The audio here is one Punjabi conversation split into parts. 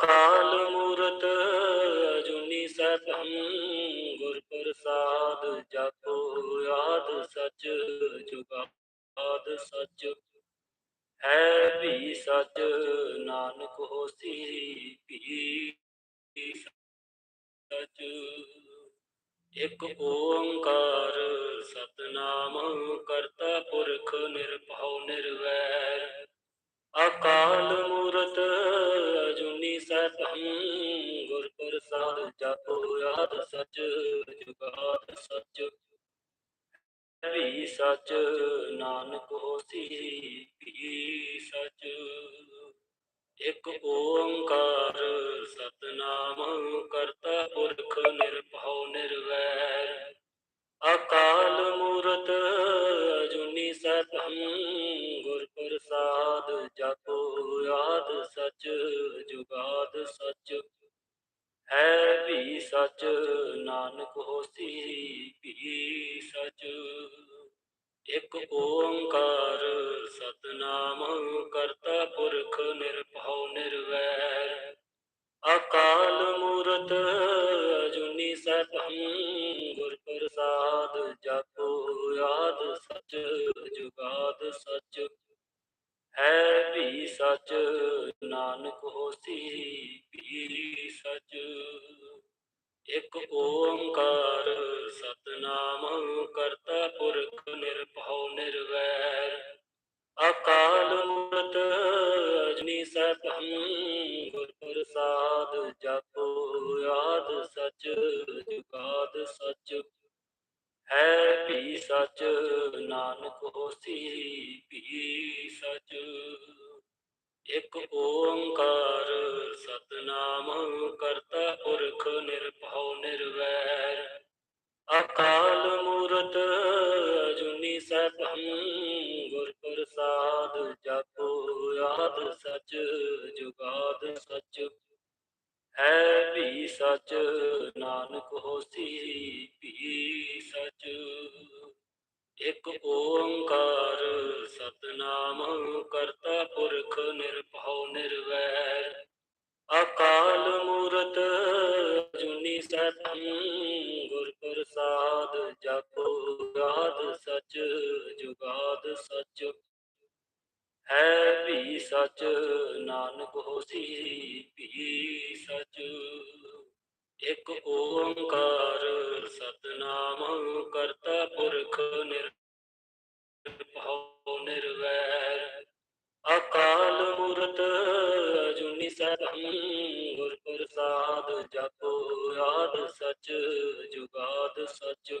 ਅਕਾਲ ਮੂਰਤ ਅਜੂਨੀ ਸੈਭੰ ਗੁਰ ਪ੍ਰਸਾਦ ਜਪੋ ਆਦ ਸਚ ਜੁਗਾਦ ਸੱਚ। ਹੈ ਵੀ ਸਚ, ਨਾਨਕ ਹੋਸੀ ਵੀ ਸਚ। ਇਕ ਓੰਕਾਰ ਸਤਨਾਮ ਕਰਤਾ ਪੁਰਖ ਨਿਰਭਉ ਨਿਰਵੈਰ। ਅਕਾਲ ਮੂਰਤ ਗੁਰ ਪ੍ਰਸਾਦ ਜਪੋ, ਆਦ ਸੱਚ, ਜੁਗਾਦ ਸਚ। ਵੀ ਸਚ, ਨਾਨਕ ਹੋਸੀ ਵੀ ਸਚ। ਇਕ ਓੰਕਾਰ ਸਤਨਾਮ, ਕਰਤਾ ਪੁਰਖ ਨਿਰਭਉ ਨਿਰਵੈਰ। ਅਕਾਲ ਮੂਰਤ ਅਜੂਨੀ ਸੈਭੰ ਅਕਾਲ ਮੂਰਤ ਅਜੂਨੀ ਸੈਭੰ ਗੁਰ ਪ੍ਰਸਾਦ, ਜਪੋ ਆਦ ਸਚ, ਜੁਗਾਦ ਸਚ। ਹੈ ਵੀ ਸਚ, ਨਾਨਕ ਹੋਸੀ ਵੀ ਸਚ। ਇਕ ਓੰਕਾਰ, ਸਤਨਾਮ ਕਰਤਾ ਪੁਰਖ ਨਿਰਭਉ ਨਿਰਵੈਰ। ਅਕਾਲ ਮੂਰਤ, ਅਜਨੀ ਸੈਭੰ ਜਪੋ ਆਦ ਸਚ, ਜੁਗਾਦ ਸਚ। ਹੈ ਵੀ ਸਚ, ਨਾਨਕ ਹੋਸੀ ਵੀ ਸਚ। ਇਕ ਓੰਕਾਰ ਸਤਨਾਮ ਕਰਤਾ ਪੁਰਖ ਨਿਰਭਉ ਨਿਰਵੈਰ। ਅਕਾਲ ਮੂਰਤ ਅਜੂਨੀ ਸੈਭੰ ਗੁਰ ਪ੍ਰਸਾਦ ਜਪੋ ਆਦ ਸਚ, ਜੁਗਾਦ ਸਚ।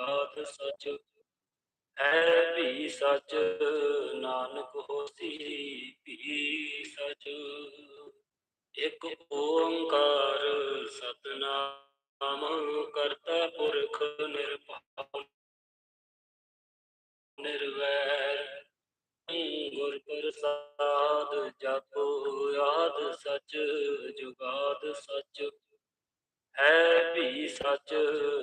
ਜੁਗਾਦ ਸਚ। ਹੈ ਵੀ ਸਚ, ਨਾਨਕ ਹੋਸੀ ਵੀ ਸਚ। ਇਕ ਓੰਕਾਰ ਸਤਨਾਮ ਕਰਤਾ ਪੁਰਖ ਨਿਰਭਉ ਨਿਰਵੈਰ। ਗੁਰ ਪ੍ਰਸਾਦ ਜਪੋ ਆਦ ਸਚ, ਜੁਗਾਦ ਸਚ। ਹੈ ਵੀ ਸੱਚ,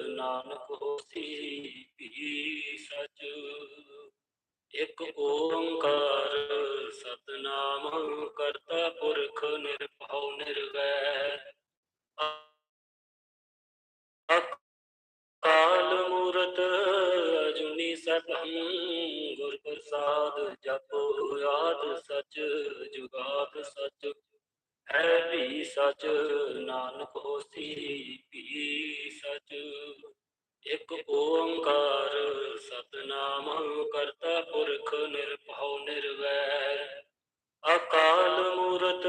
ਨਾਨਕ ਹੋਸੀ ਵੀ ਸੱਚ। ਇੱਕ ਓੰਕਾਰ ਸਤਨਾਮ ਕਰਤਾ ਪੁਰਖ ਨਿਰਭਉ ਨਿਰਵੈਰ। ਅਕਾਲ ਮੂਰਤ ਅਜੂਨੀ ਸਤੰ ਗੁਰ ਪ੍ਰਸਾਦ ਜਪ ਆਦ ਸਚ ਜੁਗਾਤ ਸਚ। ਵੀ ਸਚ, ਨਾਨਕ ਹੋਸੀ ਵੀ ਸਚ। ਇਕ ਓੰਕਾਰ ਸਤਨਾਮ ਕਰਤਾ ਪੁਰਖ ਨਿਰਭਉ ਨਿਰਵੈਰ। ਅਕਾਲ ਮੂਰਤ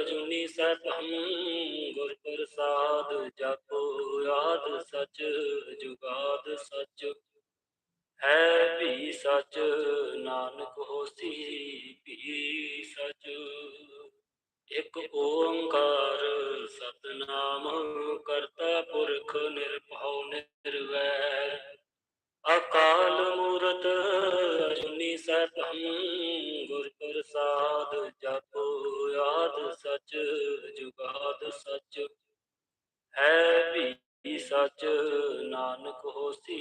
ਅਜੂਨੀ ਸੈਭੰ ਗੁਰ ਪ੍ਰਸਾਦ ਜਪੋ ਆਦ ਸਚ, ਜੁਗਾਦ ਸਚ। ਹੈ ਵੀ ਸਚ, ਨਾਨਕ ਹੋਸੀ ਵੀ ਸਚ। ਇੱਕ ਓੰਕਾਰ ਸਤਨਾਮ ਕਰਤਾ ਪੁਰਖ ਨਿਰਭਉ ਨਿਰਵੈਰ। ਅਕਾਲ ਮੂਰਤ ਅਜੂਨੀ ਸੈਭੰ ਗੁਰ ਪ੍ਰਸਾਦ ਜਪੋ ਆਦ ਸਚ ਜੁਗਾਦ ਸਚ। ਹੈ ਵੀ ਸਚ ਨਾਨਕ ਹੋਸੀ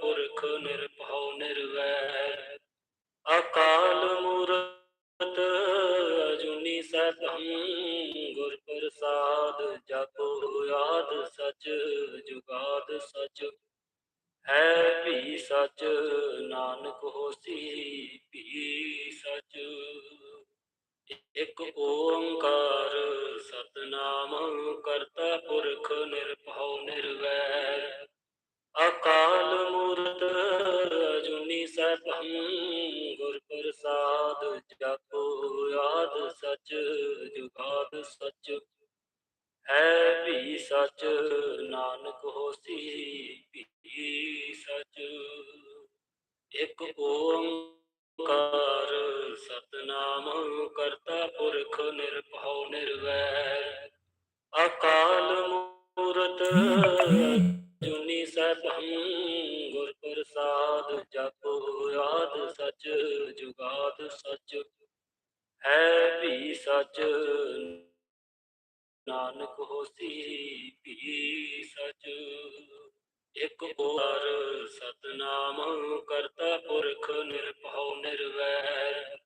ਪੁਰਖ ਨਿਰਭਉ ਨਿਰਵੈਰ, ਅਕਾਲ ਮੂਰਤ ਅਜੂਨੀ ਸੈਭੰ ਗੁਰ ਪ੍ਰਸਾਦ ਜਪੋ ਆਦ ਸਚ, ਜੁਗਾਦ ਸਚ, ਹੈ ਵੀ ਸਚ, ਨਾਨਕ ਹੋਸੀ ਵੀ ਸਚ। ਇਕ ਓੰਕਾਰ ਸਤਨਾਮ ਕਰਤਾ ਪੁਰਖ ਨਿਰਭਉ ਨਿਰਵੈਰ। ਅਕਾਲ ਮੂਰਤ, ਜੁਨੀ ਸੈਭੰ ਗੁਰ ਪ੍ਰਸਾਦ, ਜਪੋ ਆਦ ਸਚ, ਜੁਗਾਦ ਸਚ। ਹੈ ਵੀ ਸਚ, ਨਾਨਕ ਹੋਸੀ ਵੀ ਸਚ। ਇਕ ਓੰਕਾਰ ਸਤਨਾਮ ਕਰਤਾ ਪੁਰਖ ਨਿਰਭਉ ਨਿਰਵੈਰ।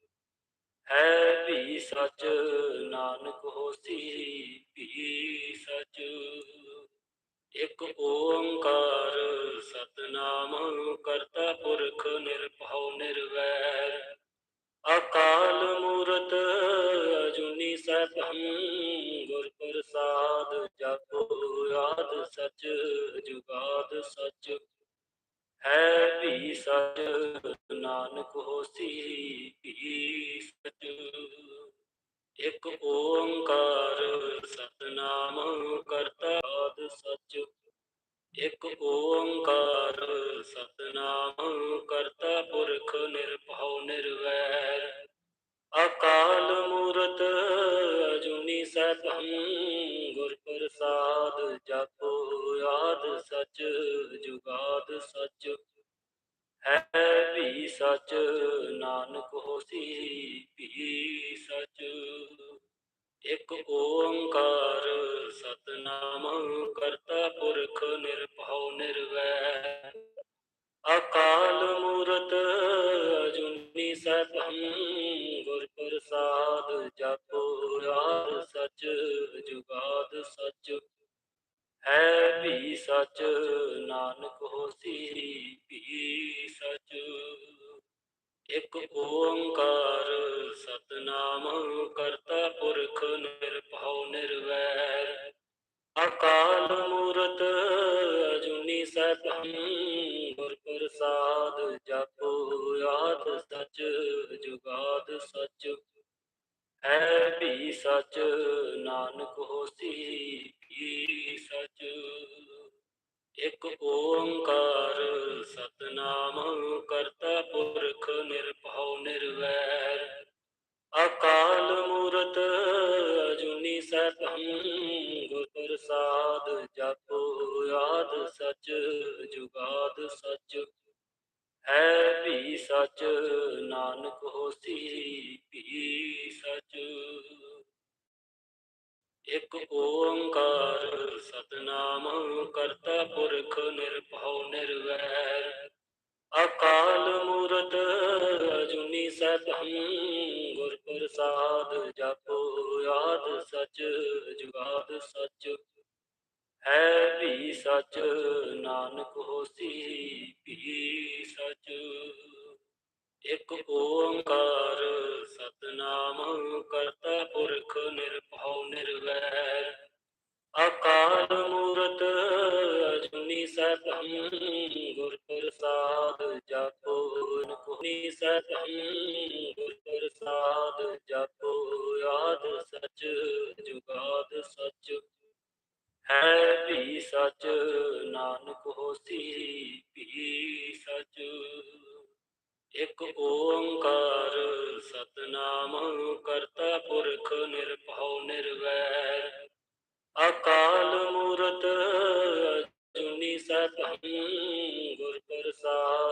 ਹੈ ਵੀ ਸੱਚ, ਨਾਨਕ ਹੋਸੀ ਵੀ ਸਚ। ਇੱਕ ਓੰਕਾਰ ਸਤਨਾਮ ਕਰਤਾ ਪੁਰਖ ਨਿਰਭਉ ਨਿਰਵੈਰ। ਅਕਾਲ ਮੂਰਤ ਅਜੂਨੀ ਸੈਭੰ, ਗੁਰ ਪ੍ਰਸਾਦ ਜਪੋ ਆਦ ਸਚ, ਜੁਗਾਦ ਸਚ। ਹੈ ਵੀ ਸਚ, ਨਾਨਕ ਹੋਸੀ ਵੀ ਸਚ। ਇਕ ਓੰਕਾਰ ਸਤਨਾਮ ਕਰਤਾ ਆਦ ਸਚ। ਇਕ ਓੰਕਾਰ ਸਤਨਾਮ ਕਰਤਾ ਪੁਰਖ ਨਿਰਭਉ ਨਿਰਵੈਰ। ਅਕਾਲ ਮੂਰਤ ਅਜੂਨੀ ਸੈਭੰ ਗੁਰ ਪ੍ਰਸਾਦ ਜਪੋ ਆਦ ਸਚ। ਪ੍ਰਸਾਦ ਜਪੋ ਆਦ ਸੱਚ ਜੁਗਾਦ ਸੱਚ, ਹੈ ਵੀ ਸੱਚ, ਨਾਨਕ ਹੋਸੀ ਵੀ ਸੱਚ। ਇਕ ਓੰਕਾਰ ਸਤਨਾਮ ਕਰਤਾ ਪੁਰਖ ਨਿਰਭਉ ਨਿਰਵੈਰ। ਅਕਾਲ ਮੂਰਤ ਅਜੂਨੀ ਸਤੰ ਗੁਰ ਪ੍ਰਸਾਦ ਜਪੋ ਆਦ ਸਚ, ਜੁਗਾਦ ਸਚ। ਹੈ ਵੀ ਸਚ, ਨਾਨਕ ਹੋਸੀ ਵੀ ਸਚ। ਇਕ ਓੰਕਾਰ ਸਤਨਾਮ ਕਰਤਾ ਪੁਰਖ ਨਿਰਭਉ ਨਿਰਵੈਰ। ਅਕਾਲ ਮੂਰਤ ਅਜੂਨੀ ਸੈਭੰ ਗੁਰ ਪ੍ਰਸਾਦ, ਜਪੋ ਨਕੋਨੀ ਸੈਭੰ ਗੁਰ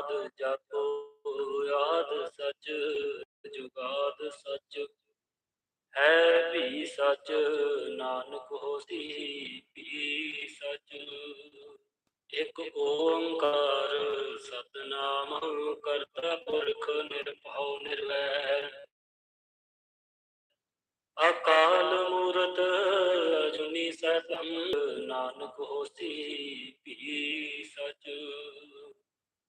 ਪ੍ਰਸਾਦ ਜਪੋ ਆਦ ਸਚ, ਜੁਗਾਦ ਸਚ। ਹੈ ਵੀ ਸਚ, ਨਾਨਕ ਹੋਸੀ ਵੀ ਸਚ। ਇਕ ਓੰਕਾਰ ਸਤਨਾਮ ਕਰਤਾ ਪੁਰਖ ਨਿਰਭਉ ਨਿਰਵੈਰ। ਅਕਾਲ ਮੂਰਤ ਅਜੂਨੀ ਸੈਭੰ ਨਾਨਕ ਹੋਸੀ ਵੀ ਸਚ।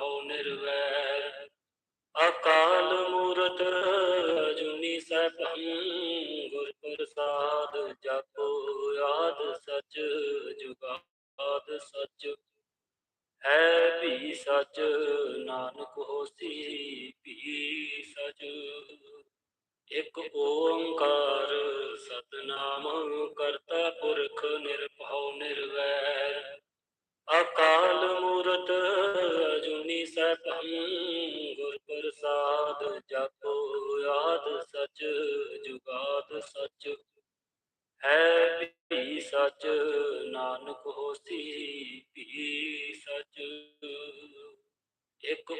ਨਿਰਵੈਰ। ਅਕਾਲ ਮੂਰਤ ਅਜੂਨੀ ਸੈਭੰ, ਗੁਰ ਪ੍ਰਸਾਦ ਜਪੋ ਆਦ ਸਚ, ਜੁਗਾਦ ਸਚ। ਹੈ ਵੀ ਸਚ, ਨਾਨਕ ਹੋਸੀ ਵੀ ਸਚ। ਇਕ ਓੰਕਾਰ ਸਤਨਾਮ ਕਰਤਾ ਪੁਰਖ ਨਿਰਭਉ ਨਿਰਵੈਰ। ਅਕਾਲ ਮੂਰਤ ਅਜੂਨੀ ਸਤੰ ਗੁਰ ਪ੍ਰਸਾਦ ਜਪੋ ਆਦ ਸਚ, ਜੁਗਾਦ ਸਚ। ਹੈ ਵੀ ਸਚ, ਨਾਨਕ ਹੋਸੀ ਵੀ ਸਚ। ਇੱਕ